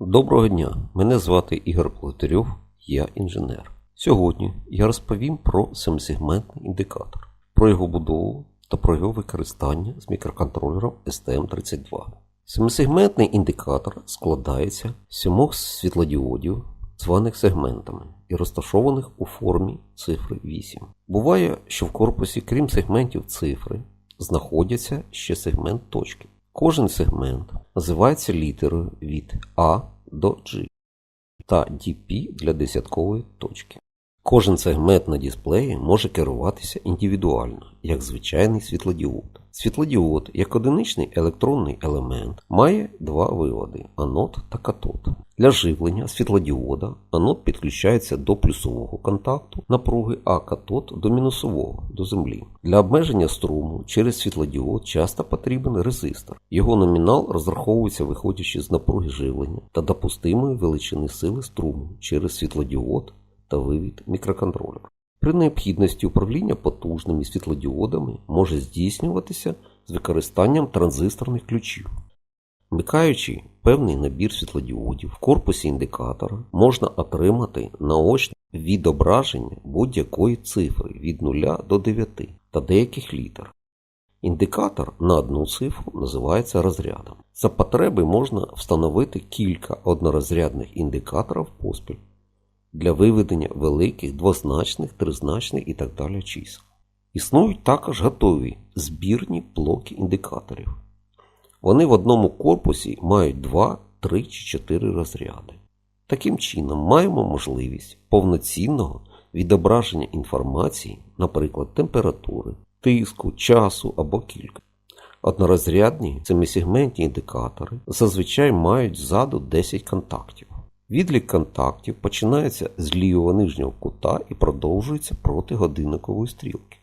Доброго дня! Мене звати Ігор Плотарьов, я інженер. Сьогодні я розповім про семисегментний індикатор, про його будову та про його використання з мікроконтролером STM32. Семисегментний індикатор складається з сімох світлодіодів, званих сегментами, і розташованих у формі цифри 8. Буває, що в корпусі, крім сегментів цифри, знаходяться ще сегмент точки. Кожен сегмент називається літерою від А до G та DP для десяткової точки. Кожен сегмент на дисплеї може керуватися індивідуально, як звичайний світлодіод. Світлодіод, як одиничний електронний елемент, має два виводи анод та катод. Для живлення світлодіода анод підключається до плюсового контакту напруги, а катод до мінусового до землі. Для обмеження струму через світлодіод часто потрібен резистор. Його номінал розраховується виходячи з напруги живлення та допустимої величини сили струму через світлодіод та вивід мікроконтролера. При необхідності управління потужними світлодіодами може здійснюватися з використанням транзисторних ключів. Вмикаючи певний набір світлодіодів в корпусі індикатора, можна отримати наочне відображення будь-якої цифри від 0 до 9 та деяких літер. Індикатор на одну цифру називається розрядом. За потреби можна встановити кілька однорозрядних індикаторів поспіль для виведення великих, двозначних, тризначних і так далі чисел. Існують також готові збірні блоки індикаторів. Вони в одному корпусі мають 2, 3 чи 4 розряди. Таким чином, маємо можливість повноцінного відображення інформації, наприклад, температури, тиску, часу або кількості. Однорозрядні семисегментні індикатори зазвичай мають ззаду 10 контактів. Відлік контактів починається з лівого нижнього кута і продовжується проти годинникової стрілки.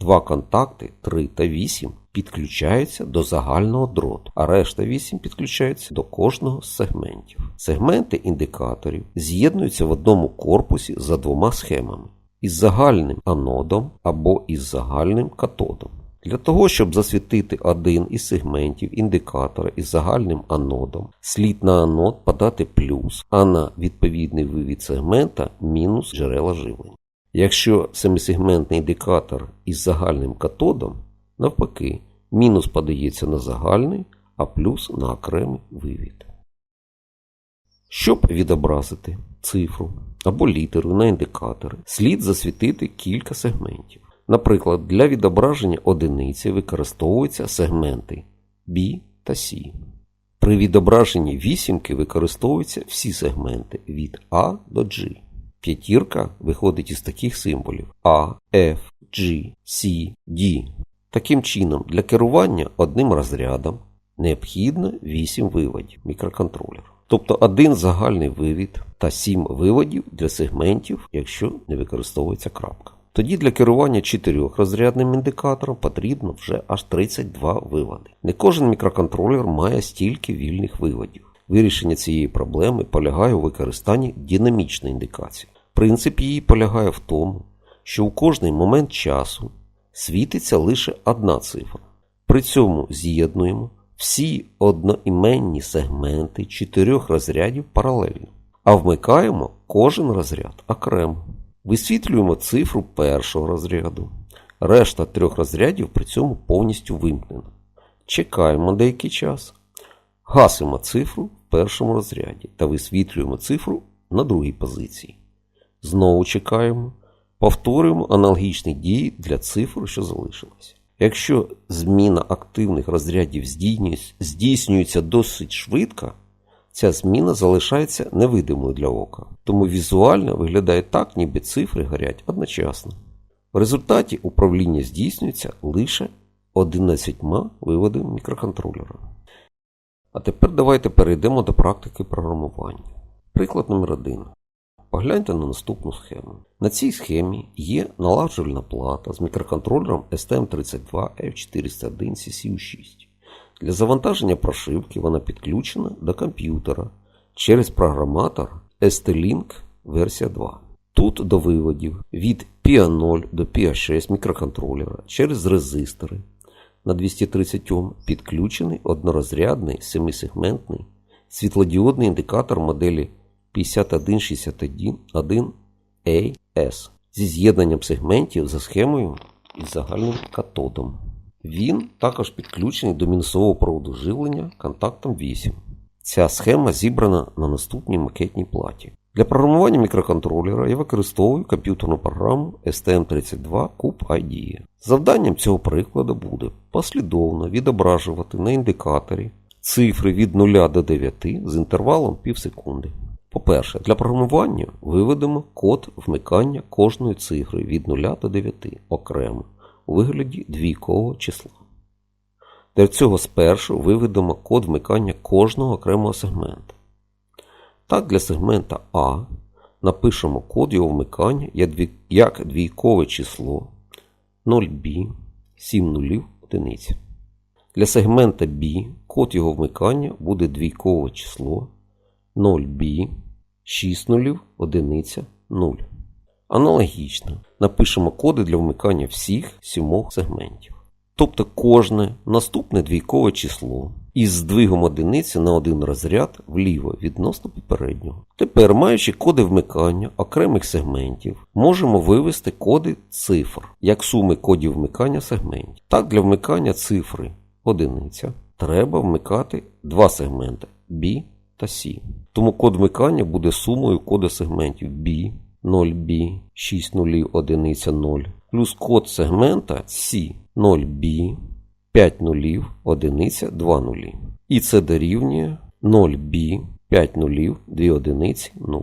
Два контакти 3 та 8 підключаються до загального дроту, а решта 8 підключаються до кожного з сегментів. Сегменти індикаторів з'єднуються в одному корпусі за двома схемами із загальним анодом або із загальним катодом. Для того, щоб засвітити один із сегментів індикатора із загальним анодом, слід на анод подати плюс, а на відповідний вивід сегмента мінус джерела живлення. Якщо семисегментний індикатор із загальним катодом, навпаки, мінус подається на загальний, а плюс на окремий вивід. Щоб відобразити цифру або літеру на індикатори, слід засвітити кілька сегментів. Наприклад, для відображення одиниці використовуються сегменти B та C. При відображенні вісімки використовуються всі сегменти від А до G. П'ятірка виходить із таких символів А, F, G, C, D. Таким чином, для керування одним розрядом необхідно 8 виводів мікроконтролера. Тобто один загальний вивід та 7 виводів для сегментів, якщо не використовується крапка. Тоді для керування чотирьохрозрядним індикатором потрібно вже аж 32 виводи. Не кожен мікроконтролер має стільки вільних виводів. Вирішення цієї проблеми полягає у використанні динамічної індикації. Принцип її полягає в тому, що у кожний момент часу світиться лише одна цифра. При цьому з'єднуємо всі одноіменні сегменти чотирьох розрядів паралельно, а вмикаємо кожен розряд окремо. Висвітлюємо цифру першого розряду. Решта трьох розрядів при цьому повністю вимкнена. Чекаємо деякий час. Гасимо цифру в першому розряді та висвітлюємо цифру на другій позиції. Знову чекаємо. Повторюємо аналогічні дії для цифр, що залишилися. Якщо зміна активних розрядів здійснюється досить швидко, ця зміна залишається невидимою для ока, тому візуально виглядає так, ніби цифри горять одночасно. В результаті управління здійснюється лише 11 виводами мікроконтролера. А тепер давайте перейдемо до практики програмування. Приклад номер 1 Погляньте на наступну схему. На цій схемі є налагоджувальна плата з мікроконтролером STM32F401CCU6. Для завантаження прошивки вона підключена до комп'ютера через програматор ST-Link версія 2. Тут до виводів від PA0 до PA6 мікроконтролера через резистори на 230 Ом підключений однорозрядний семисегментний світлодіодний індикатор моделі 5161AS зі з'єднанням сегментів за схемою із загальним катодом. Він також підключений до мінусового проводу живлення контактом 8. Ця схема зібрана на наступній макетній платі. Для програмування мікроконтролера я використовую комп'ютерну програму STM32 Cube IDE. Завданням цього прикладу буде послідовно відображувати на індикаторі цифри від 0 до 9 з інтервалом пів секунди. По-перше, для програмування виведемо код вмикання кожної цифри від 0 до 9 окремо у вигляді двійкового числа. Для цього спершу виведемо код вмикання кожного окремого сегмента. Так, для сегмента А напишемо код його вмикання як двійкове число 0b 7 нулів одиниць. Для сегмента B код його вмикання буде двійкове число 0b 6 нулів одиниця 0. Аналогічно напишемо коди для вмикання всіх сімох сегментів. Тобто кожне наступне двійкове число із здвигом одиниці на один розряд вліво відносно попереднього. Тепер, маючи коди вмикання окремих сегментів, можемо вивести коди цифр як суми кодів вмикання сегментів. Так, для вмикання цифри одиниця треба вмикати два сегменти B та C. Тому код вмикання буде сумою коду сегментів B, 0B, 6 нулів, 1, 0, плюс код сегмента C, 0B, 5 нулів, 1, 2 нулі. І це дорівнює 0B, 5 нулів, 2 одиниці, 0.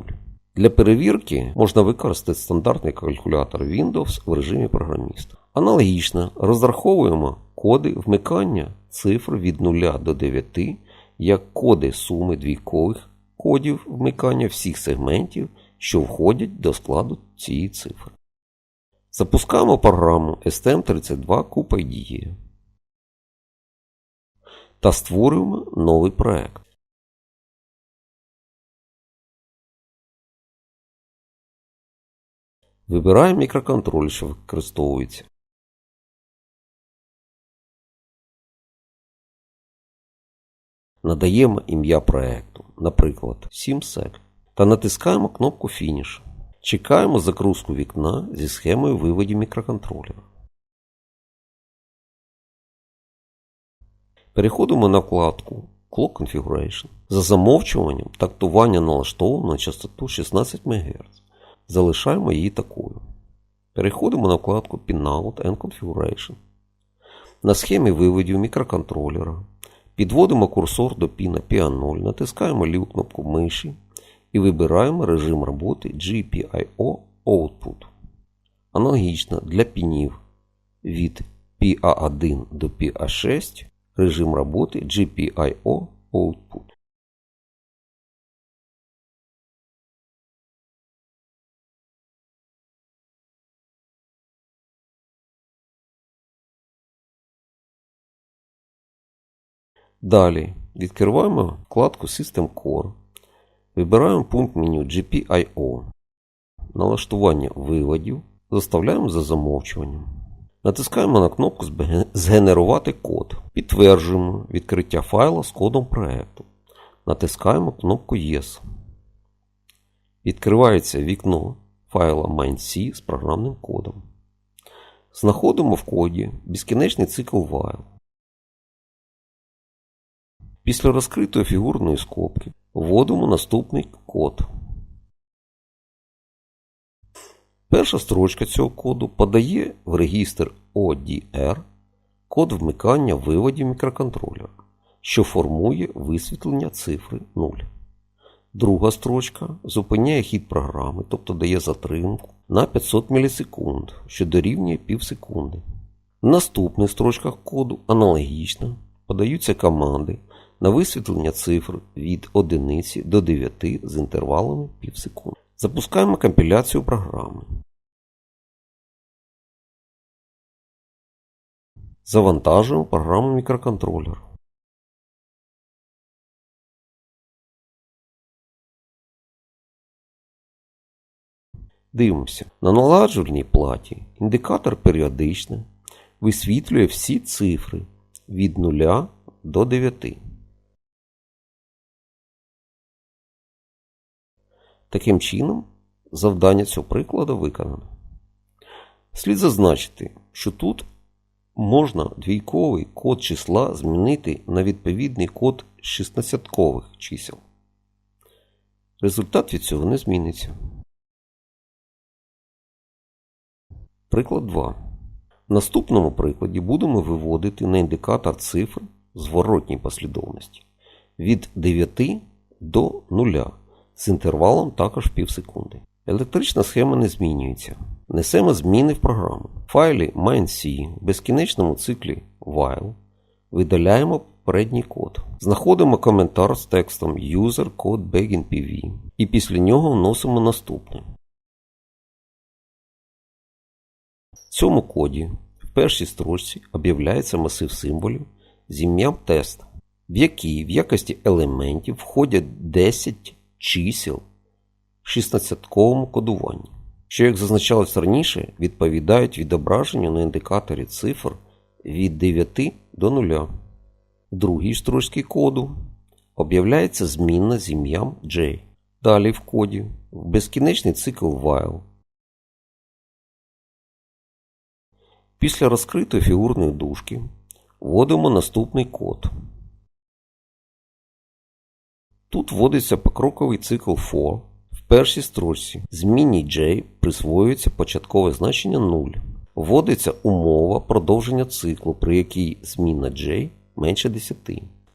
Для перевірки можна використати стандартний калькулятор Windows в режимі програміста. Аналогічно розраховуємо коди вмикання цифр від 0 до 9 як коди суми двійкових кодів вмикання всіх сегментів, що входять до складу цієї цифри. Запускаємо програму STM32 Cube IDE та створюємо новий проект. Вибираємо мікроконтроль, що використовується. Надаємо ім'я проекту, наприклад, SimSec, та натискаємо кнопку Фініш. Чекаємо загрузку вікна зі схемою виводів мікроконтролера. Переходимо на вкладку Clock Configuration. За замовчуванням тактування налаштовано на частоту 16 МГц. Залишаємо її такою. Переходимо на вкладку Pinout and Configuration. На схемі виводів мікроконтролера підводимо курсор до піна PA0, натискаємо ліву кнопку миші і вибираємо режим роботи GPIO Output. Аналогічно для пінів від PA1 до PA6 режим роботи GPIO Output. Далі відкриваємо вкладку System Core. Вибираємо пункт меню GPIO. Налаштування виводів. Заставляємо за замовчуванням. Натискаємо на кнопку Згенерувати код. Підтверджуємо відкриття файла з кодом проекту. Натискаємо кнопку Yes. Відкривається вікно файла MindC з програмним кодом. Знаходимо в коді безкінечний цикл while. Після розкритої фігурної скобки вводимо наступний код. Перша строчка цього коду подає в регістр ODR код вмикання виводів мікроконтролера, що формує висвітлення цифри 0. Друга строчка зупиняє хід програми, тобто дає затримку на 500 мілісекунд, що дорівнює пів секунди. В наступних строчках коду аналогічно подаються команди на висвітлення цифр від 1 до 9 з інтервалами пів секунди. Запускаємо компіляцію програми. Завантажуємо програму мікроконтролер. Дивимося. На наладжувальній платі індикатор періодично висвітлює всі цифри від 0 до 9. Таким чином, завдання цього прикладу виконано. Слід зазначити, що тут можна двійковий код числа змінити на відповідний код 16-кових чисел. Результат від цього не зміниться. Приклад 2. В наступному прикладі будемо виводити на індикатор цифр зворотній послідовності від 9 до 0 з інтервалом також пів секунди. Електрична схема не змінюється. Несемо зміни в програму. В файлі main.c в безкінечному циклі while видаляємо попередній код. Знаходимо коментар з текстом user code begin pv і після нього вносимо наступне. В цьому коді в першій строчці об'являється масив символів з ім'ям тест, в який в якості елементів входять 10 чисел в 16-ковому кодуванні, що, як зазначалось раніше, відповідають відображенню на індикаторі цифр від 9 до 0. В другій строчці коду об'являється змінна з ім'ям J. Далі в коді в безкінечний цикл while. Після розкритої фігурної дужки вводимо наступний код. Тут вводиться покроковий цикл for. В першій строчці змінній J присвоюється початкове значення 0. Вводиться умова продовження циклу, при якій змінна J менше 10.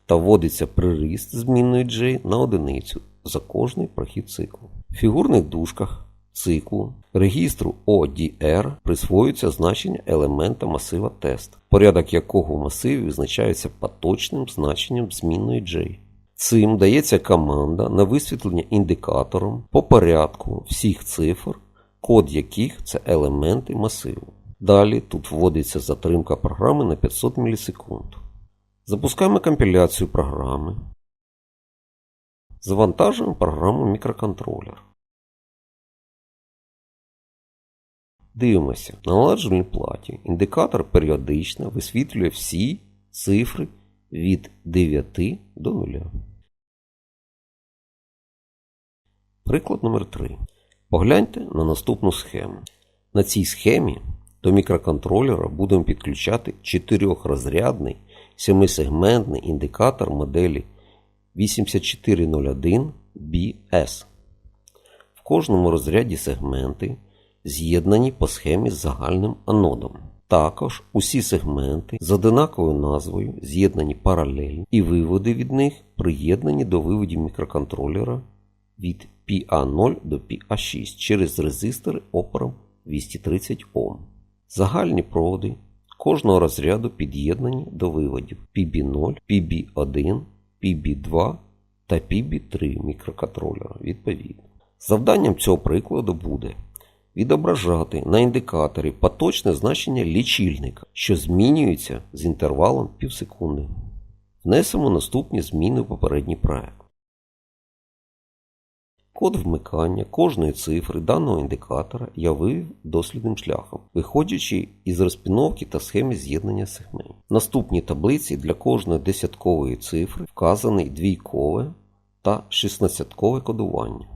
Та вводиться приріст змінної J на одиницю за кожний прохід циклу. В фігурних дужках циклу регістру ODR присвоюється значення елемента масива тест, порядок якого в масиві визначається поточним значенням змінної J. Цим дається команда на висвітлення індикатором по порядку всіх цифр, код яких це елементи масиву. Далі тут вводиться затримка програми на 500 мілісекунд. Запускаємо компіляцію програми. Завантажуємо програму мікроконтролер. Дивимося, на належній платі індикатор періодично висвітлює всі цифри від 9 до 0. Приклад номер 3 Погляньте на наступну схему. На цій схемі до мікроконтролера будемо підключати 4-розрядний 7-сегментний індикатор моделі 8401BS. В кожному розряді сегменти з'єднані по схемі з загальним анодом. Також усі сегменти з одинаковою назвою з'єднані паралельно і виводи від них приєднані до виводів мікроконтролера від PA0 до PA6 через резистори опором 230 Ом. Загальні проводи кожного розряду під'єднані до виводів PB0, PB1, PB2 та PB3 мікроконтролера відповідно. Завданням цього прикладу буде відображати на індикаторі поточне значення лічильника, що змінюється з інтервалом півсекунди. Внесемо наступні зміни в попередній проект. Код вмикання кожної цифри даного індикатора я вивів дослідним шляхом, виходячи із розпіновки та схеми з'єднання сегментів. В наступній таблиці для кожної десяткової цифри вказаний двійкове та 16-кове кодування.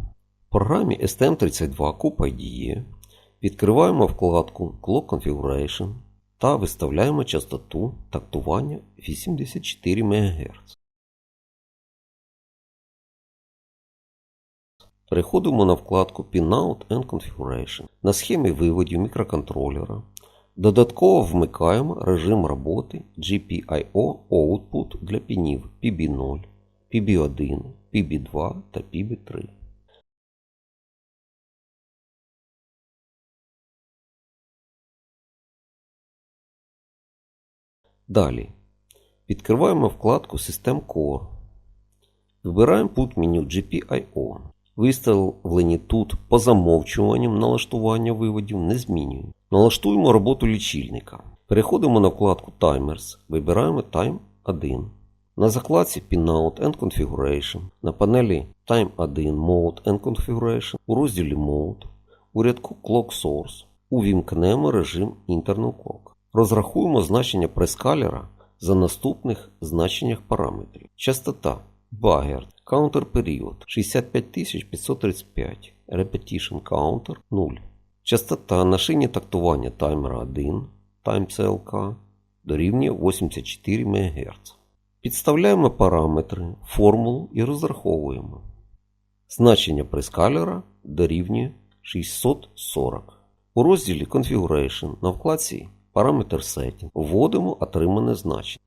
В програмі STM32 Coop IDE відкриваємо вкладку Clock Configuration та виставляємо частоту тактування 84 МГц. Переходимо на вкладку Pinout and Configuration. На схемі виводів мікроконтролера додатково вмикаємо режим роботи GPIO Output для пінів PB0, PB1, PB2 та PB3. Далі відкриваємо вкладку System Core. Вибираємо пункт меню GPIO. Виставлені тут по замовчуванням налаштування виводів не змінюємо. Налаштуємо роботу лічильника. Переходимо на вкладку Timers, вибираємо Time 1. На закладці Pinout and Configuration, на панелі Time 1 Mode and Configuration, у розділі Mode, у рядку Clock Source увімкнемо режим Internal Clock. Розрахуємо значення прескалера за наступних значеннях параметрів. Частота Багер. Counter період 65535. Repetition counter 0. Частота на шині тактування таймера 1 Time CLK дорівнює 84 МГц. Підставляємо параметри, формулу і розраховуємо. Значення прескалера дорівнює 640. У розділі Configuration на вкладці Parameter Setting вводимо отримане значення.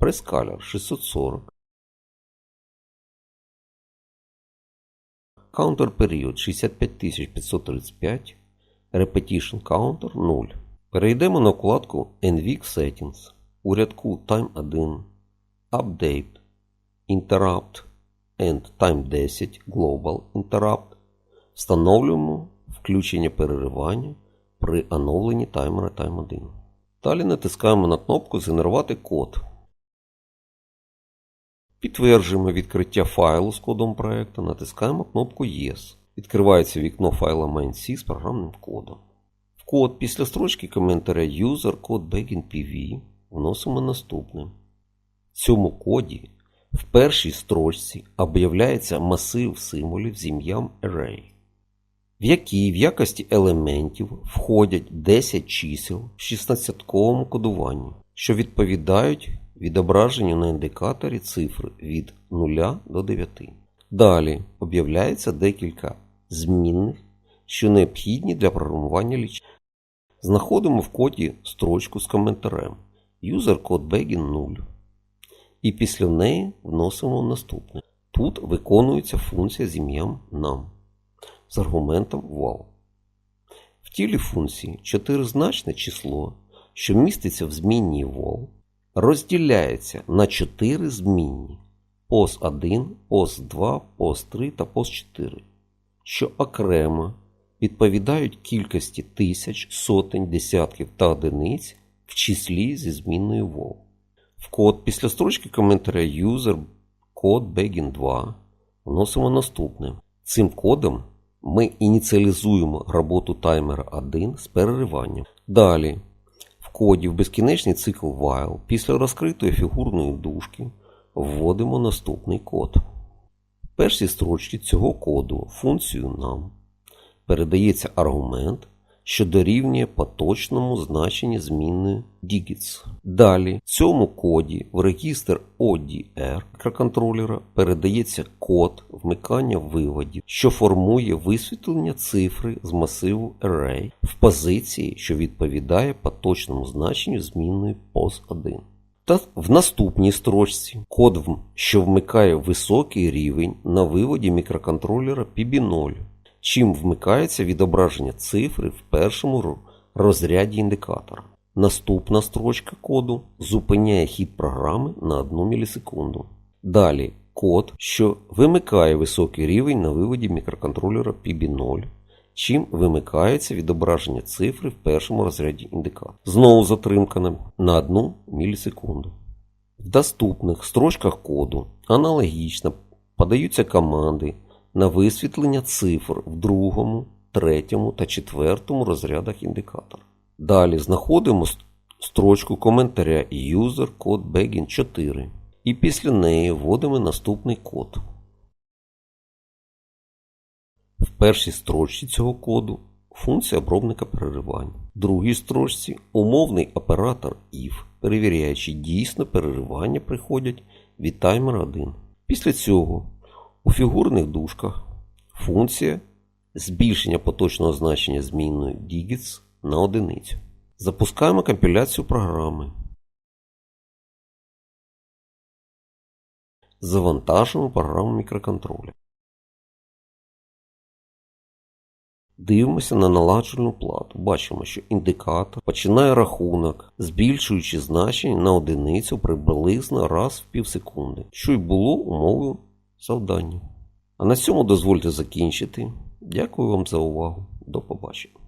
Прескалер 640. Counter період 65535. Repetition Counter 0. Перейдемо на вкладку NVIC Settings. У рядку Time 1 Update Interrupt and Time 10 Global Interrupt. Встановлюємо включення переривання при оновленні таймера Time 1. Далі натискаємо на кнопку Згенерувати код. Підтверджуємо відкриття файлу з кодом проекту, натискаємо кнопку Yes. Відкривається вікно файла main.c з програмним кодом. В код після строчки коментаря User Code Begin PV вносимо наступне. В цьому коді в першій строчці об'являється масив символів з ім'ям Array, в якій в якості елементів входять 10 чисел в 16-ковому кодуванні, що відповідають відображенню на індикаторі цифр від 0 до 9. Далі об'являється декілька змінних, що необхідні для програмування лічильника. Знаходимо в коді строчку з коментарем user code begin 0. І після неї вносимо наступне. Тут виконується функція з ім'ям нам з аргументом val. В тілі функції чотиризначне число, що міститься в змінній val, розділяється на 4 змінні POS1, POS2, POS3 та POS4, що окремо відповідають кількості тисяч, сотень, десятків та одиниць в числі зі змінною val. В код після строчки коментаря user код begin 2 вносимо наступне. Цим кодом ми ініціалізуємо роботу таймера 1 з перериванням. Далі в коді в безкінечний цикл while після розкритої фігурної дужки вводимо наступний код. В першій строчці цього коду функцію нам передається аргумент, що дорівнює поточному значенні змінної digits. Далі в цьому коді в регістр ODR мікроконтролера передається код вмикання виводів, що формує висвітлення цифри з масиву Array в позиції, що відповідає поточному значенню змінної POS1. Та в наступній строчці код, що вмикає високий рівень на виводі мікроконтролера PB0, чим вмикається відображення цифри в першому розряді індикатора. Наступна строчка коду зупиняє хід програми на 1 мілісекунду. Далі код, що вимикає високий рівень на виводі мікроконтролера PB0, чим вимикається відображення цифри в першому розряді індикатора. Знову затримка на- на 1 мілісекунду. В доступних строчках коду аналогічно подаються команди на висвітлення цифр в другому, третьому та четвертому розрядах індикатора. Далі знаходимо строчку коментаря user code begin 4 і після неї вводимо наступний код. В першій строчці цього коду функція обробника переривань. В другій строчці умовний оператор if, перевіряє, чи дійсно переривання приходять від таймера 1. Після цього у фігурних дужках функція збільшення поточного значення змінної digits на одиницю. Запускаємо компіляцію програми. Завантажуємо програму мікроконтроля. Дивимося на наладжувальну плату. Бачимо, що індикатор починає рахунок, збільшуючи значення на одиницю приблизно раз в півсекунди, що й було умовою завдання. А на цьому дозвольте закінчити. Дякую вам за увагу. До побачення.